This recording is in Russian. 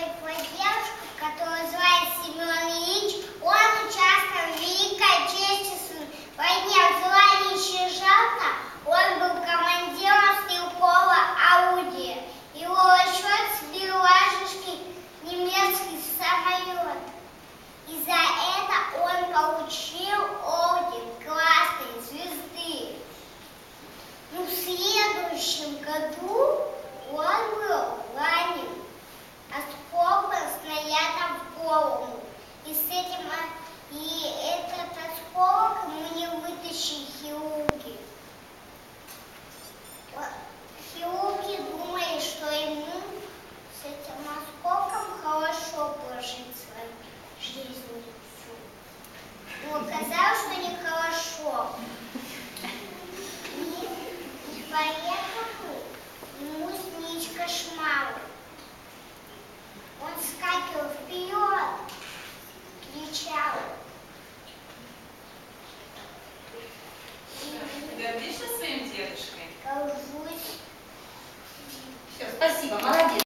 такой поддержку, который Поехал ему снить. Он скакивал вперед, кричал. Ты гордишься своим дедушкой? Горжусь. Все, спасибо, молодец.